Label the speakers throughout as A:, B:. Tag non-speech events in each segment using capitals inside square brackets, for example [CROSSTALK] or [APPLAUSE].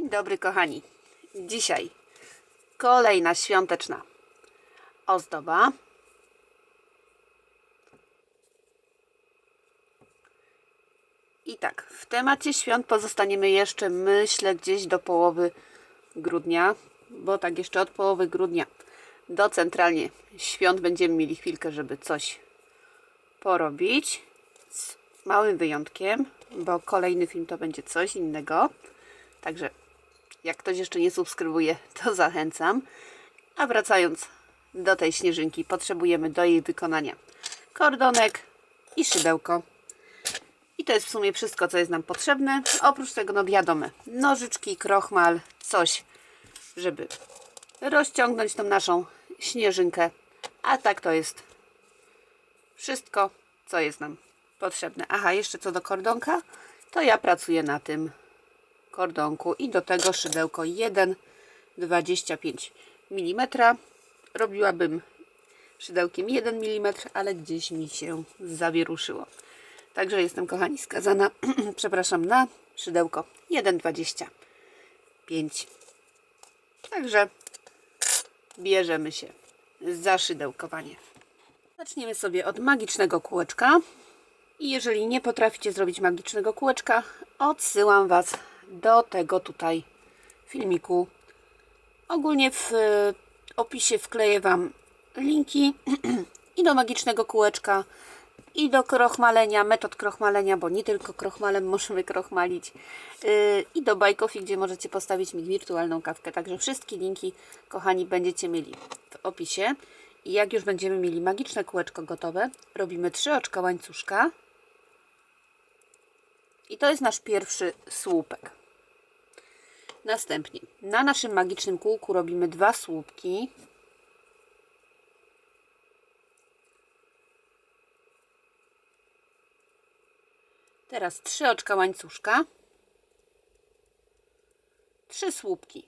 A: Dzień dobry, kochani. Dzisiaj kolejna świąteczna ozdoba. I tak, w temacie świąt pozostaniemy jeszcze, myślę, gdzieś do połowy grudnia, bo tak jeszcze od połowy grudnia do centralnie świąt będziemy mieli chwilkę, żeby coś porobić. Z małym wyjątkiem, bo kolejny film to będzie coś innego. Także jak ktoś jeszcze nie subskrybuje, to zachęcam. A wracając do tej śnieżynki, potrzebujemy do jej wykonania kordonek i szydełko. I to jest w sumie wszystko, co jest nam potrzebne. Oprócz tego, no wiadomo, nożyczki, krochmal, coś, żeby rozciągnąć tą naszą śnieżynkę. A tak to jest wszystko, co jest nam potrzebne. Aha, jeszcze co do kordonka, to ja pracuję na tym kordonku i do tego szydełko 1,25 mm. Robiłabym szydełkiem 1 mm, ale gdzieś mi się zawieruszyło. Także jestem, kochani, skazana, [CLEARS THROAT] przepraszam, na szydełko 1,25. Także bierzemy się za szydełkowanie. Zaczniemy sobie od magicznego kółeczka. I jeżeli nie potraficie zrobić magicznego kółeczka, odsyłam Was do tego tutaj filmiku. Ogólnie w opisie wkleję Wam linki [CLEARS THROAT] i do magicznego kółeczka, i do krochmalenia, metod krochmalenia, bo nie tylko krochmalem [LAUGHS] możemy krochmalić, yy, i do bajkofi, gdzie możecie postawić mi wirtualną kawkę. Także wszystkie linki, kochani, będziecie mieli w opisie. I jak już będziemy mieli magiczne kółeczko gotowe, robimy trzy oczka łańcuszka. I to jest nasz pierwszy słupek. Następnie na naszym magicznym kółku robimy dwa słupki. Teraz trzy oczka łańcuszka. Trzy słupki.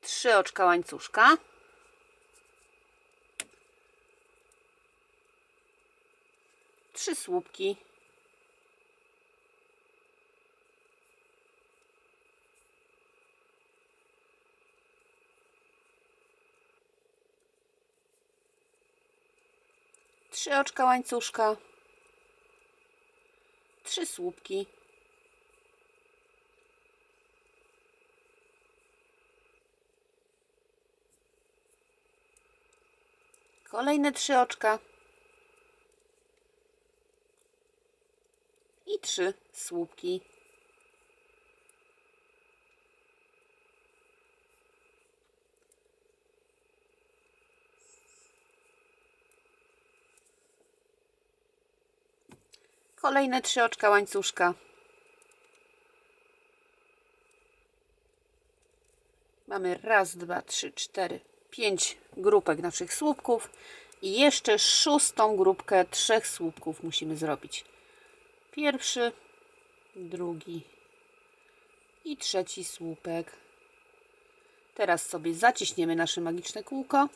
A: Trzy oczka łańcuszka. Trzy słupki. Trzy oczka łańcuszka. Trzy słupki. Kolejne trzy oczka. I trzy słupki. Kolejne trzy oczka łańcuszka. Mamy raz, dwa, trzy, cztery, pięć grupek naszych słupków i jeszcze szóstą grupkę trzech słupków musimy zrobić. Pierwszy, drugi i trzeci słupek. Teraz sobie zaciśniemy nasze magiczne kółko.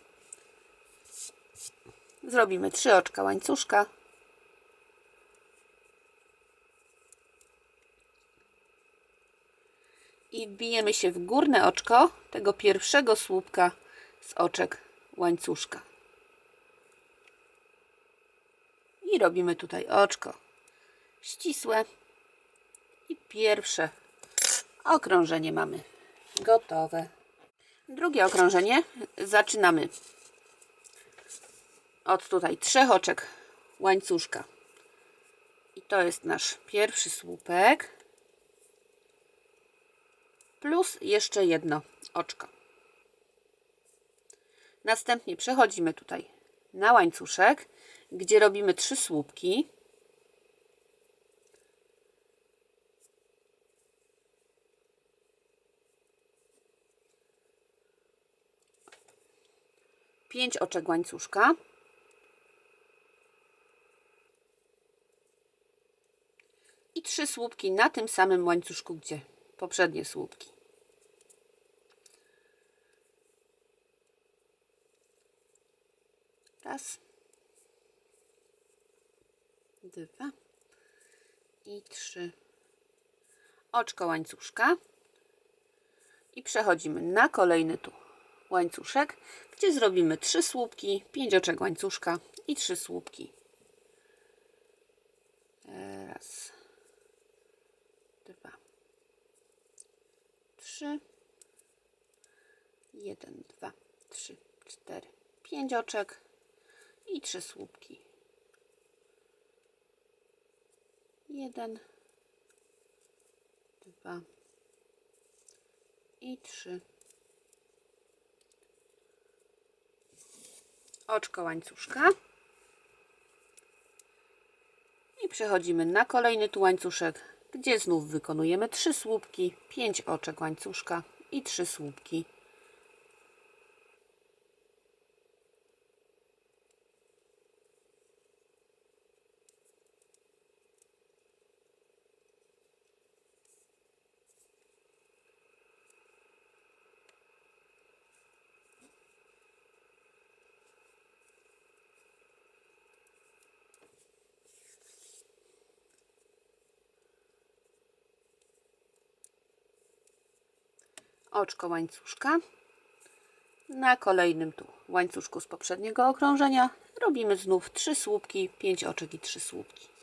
A: Zrobimy trzy oczka łańcuszka. I wbijemy się w górne oczko tego pierwszego słupka z oczek łańcuszka. I robimy tutaj oczko ścisłe. I pierwsze okrążenie mamy gotowe. Drugie okrążenie zaczynamy od tutaj trzech oczek łańcuszka. I to jest nasz pierwszy słupek. Plus jeszcze jedno oczko. Następnie przechodzimy tutaj na łańcuszek, gdzie robimy trzy słupki. Pięć oczek łańcuszka. I trzy słupki na tym samym łańcuszku, gdzie poprzednie słupki. Raz. Dwa. I trzy. Oczko łańcuszka. I przechodzimy na kolejny tu łańcuszek, gdzie zrobimy trzy słupki, pięć oczek łańcuszka i trzy słupki. Raz, dwa, trzy, jeden, dwa, trzy, cztery, pięć oczek i trzy słupki. Jeden, dwa i trzy. Oczko łańcuszka. I przechodzimy na kolejny tu łańcuszek, gdzie znów wykonujemy trzy słupki, pięć oczek łańcuszka i trzy słupki. Oczko łańcuszka. Na kolejnym tu łańcuszku z poprzedniego okrążenia robimy znów 3 słupki, 5 oczek i 3 słupki.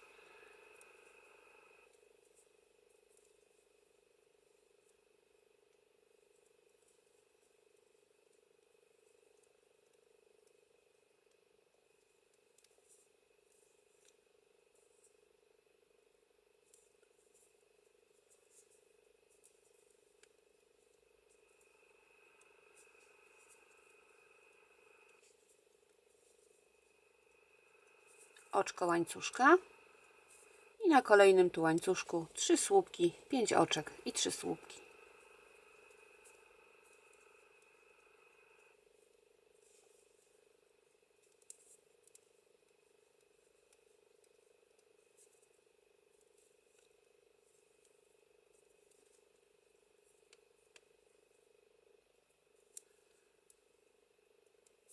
A: Oczko łańcuszka i na kolejnym tu łańcuszku 3 słupki, 5 oczek i 3 słupki.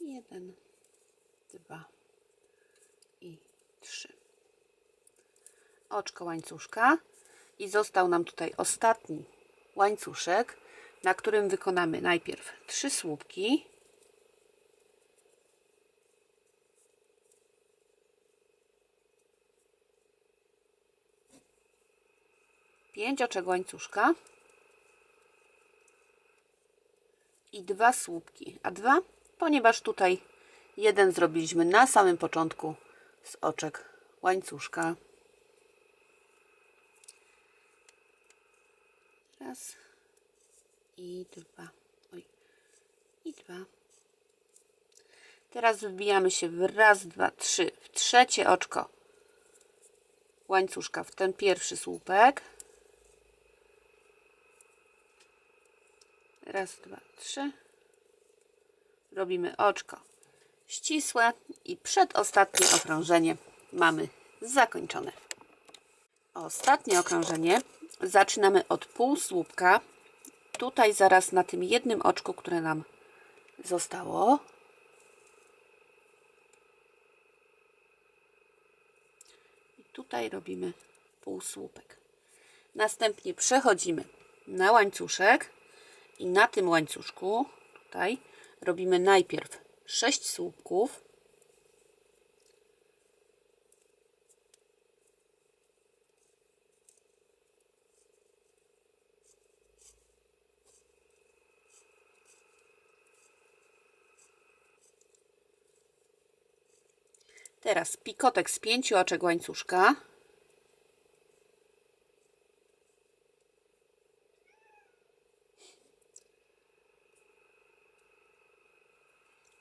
A: Jeden, dwa i. Oczko łańcuszka i został nam tutaj ostatni łańcuszek, na którym wykonamy najpierw trzy słupki. Pięć oczek łańcuszka i dwa słupki, a dwa, ponieważ tutaj jeden zrobiliśmy na samym początku z oczek łańcuszka. Raz i dwa. Oj. I dwa. Teraz wbijamy się w raz, dwa, trzy, w trzecie oczko łańcuszka, w ten pierwszy słupek. Raz, dwa, trzy. Robimy oczko ścisłe i przedostatnie okrążenie mamy zakończone. Ostatnie okrążenie zaczynamy od pół słupka. Tutaj zaraz na tym jednym oczku, które nam zostało. I tutaj robimy pół słupek. Następnie przechodzimy na łańcuszek i na tym łańcuszku tutaj robimy najpierw 6 słupków. Teraz pikotek z pięciu oczek łańcuszka.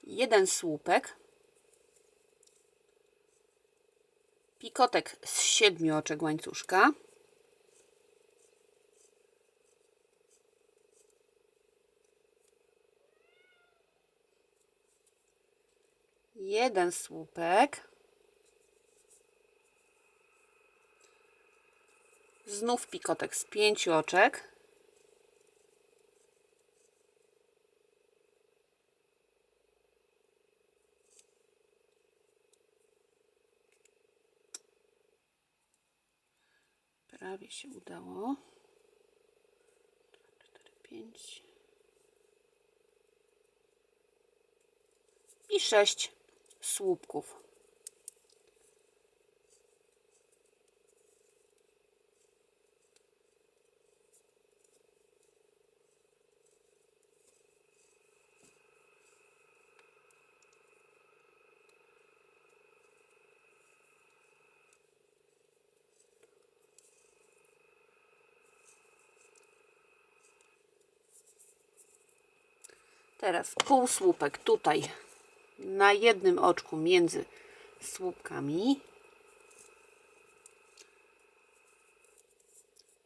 A: jeden słupek, pikotek z siedmiu oczek łańcuszka, jeden słupek, znów pikotek z pięciu oczek. Prawie się udało. 4, 5 i 6 słupków. Teraz półsłupek tutaj na jednym oczku między słupkami.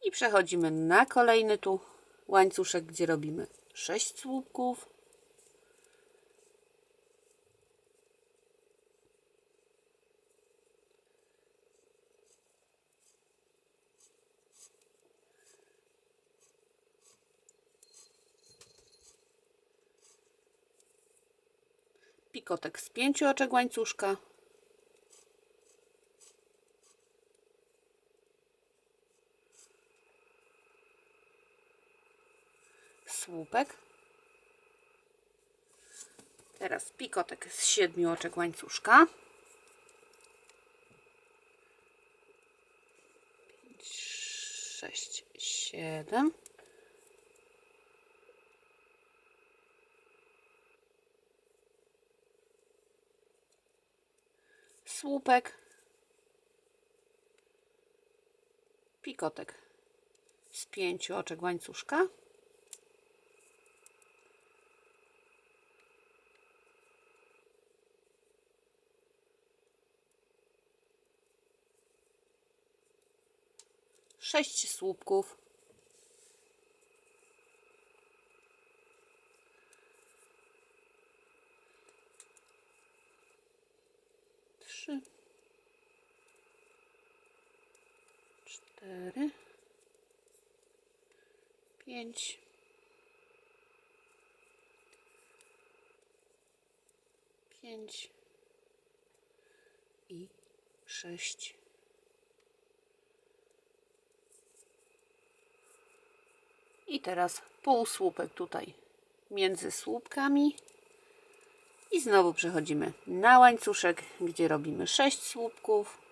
A: I przechodzimy na kolejny tu łańcuszek, gdzie robimy 6 słupków. Pikotek z pięciu oczek łańcuszka. Słupek. Teraz pikotek z siedmiu oczek łańcuszka. Pięć, sześć, siedem. Słupek, pikotek z pięciu oczek łańcuszka, sześć słupków, trzy, cztery, pięć, pięć i sześć. I teraz półsłupek tutaj między słupkami. I znowu przechodzimy na łańcuszek, gdzie robimy 6 słupków.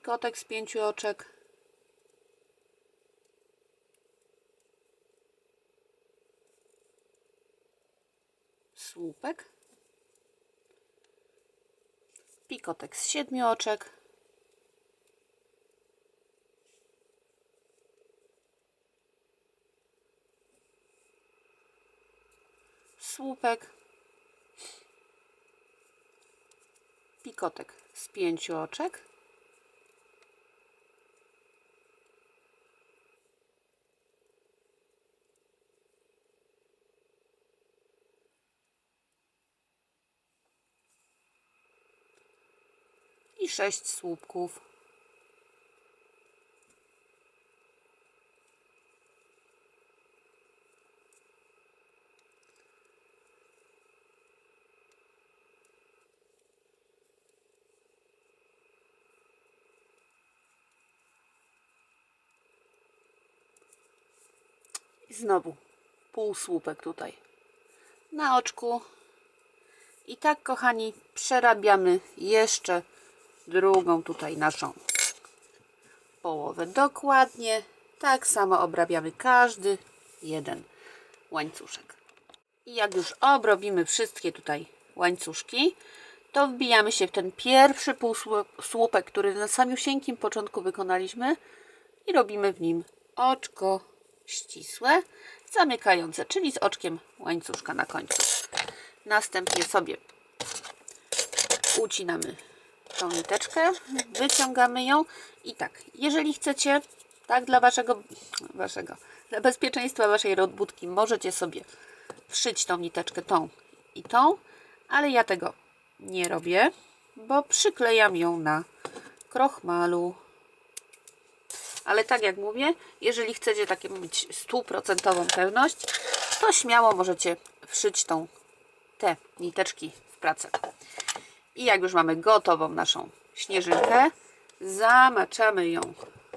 A: Pikotek z pięciu oczek. Słupek. Pikotek z siedmiu oczek, słupek, pikotek z pięciu oczek, sześć słupków. I znowu półsłupek tutaj na oczku. I tak, kochani, przerabiamy jeszcze drugą tutaj naszą połowę. Dokładnie tak samo obrabiamy każdy jeden łańcuszek. I jak już obrobimy wszystkie tutaj łańcuszki, to wbijamy się w ten pierwszy półsłupek, który na samiusieńkim początku wykonaliśmy i robimy w nim oczko ścisłe, zamykające, czyli z oczkiem łańcuszka na końcu. Następnie sobie ucinamy tą niteczkę, wyciągamy ją i tak, jeżeli chcecie, tak dla waszego, waszego, dla bezpieczeństwa waszej robótki możecie sobie wszyć tą niteczkę tą i tą, ale ja tego nie robię, bo przyklejam ją na krochmalu. Ale tak jak mówię, jeżeli chcecie takie mieć stuprocentową pewność, to śmiało możecie wszyć tą, te niteczki w pracę. I jak już mamy gotową naszą śnieżynkę, zamaczamy ją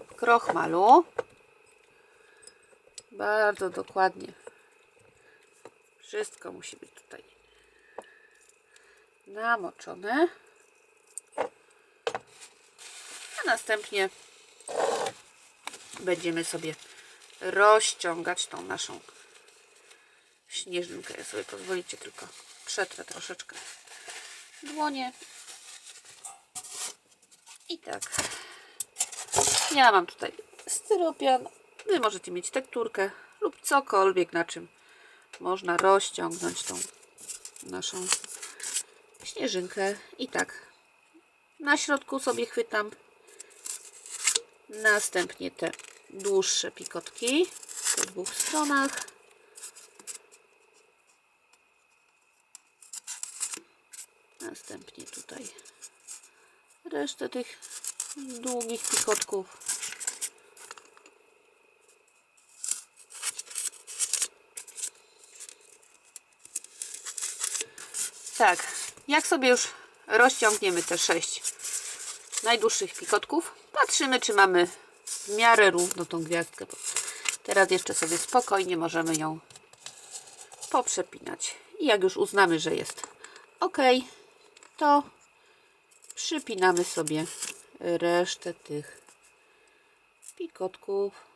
A: w krochmalu. Bardzo dokładnie. Wszystko musi być tutaj namoczone. A następnie będziemy sobie rozciągać tą naszą śnieżynkę. Ja sobie pozwolicie tylko przetrę troszeczkę dłonie. I tak. Ja mam tutaj styropian. Wy możecie mieć tekturkę lub cokolwiek, na czym można rozciągnąć tą naszą śnieżynkę. I tak. Na środku sobie chwytam. Następnie te dłuższe pikotki po dwóch stronach. Następnie tutaj resztę tych długich pikotków. Tak, jak sobie już rozciągniemy te sześć najdłuższych pikotków, patrzymy czy mamy w miarę równo tą gwiazdkę. Teraz jeszcze sobie spokojnie możemy ją poprzepinać. I jak już uznamy, że jest ok, to przypinamy sobie resztę tych pikotków.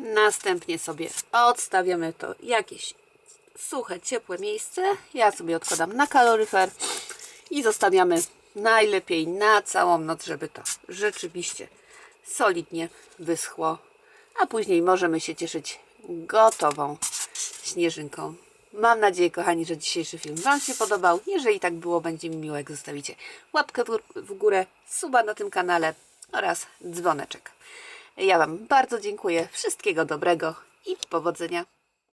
A: Następnie sobie odstawiamy to jakieś suche, ciepłe miejsce. Ja sobie odkładam na kaloryfer i zostawiamy najlepiej na całą noc, żeby to rzeczywiście solidnie wyschło. A później możemy się cieszyć gotową śnieżynką. Mam nadzieję, kochani, że dzisiejszy film Wam się podobał. Jeżeli tak było, będzie mi miło, jak zostawicie łapkę w- górę, suba na tym kanale oraz dzwoneczek. Ja Wam bardzo dziękuję. Wszystkiego dobrego i powodzenia.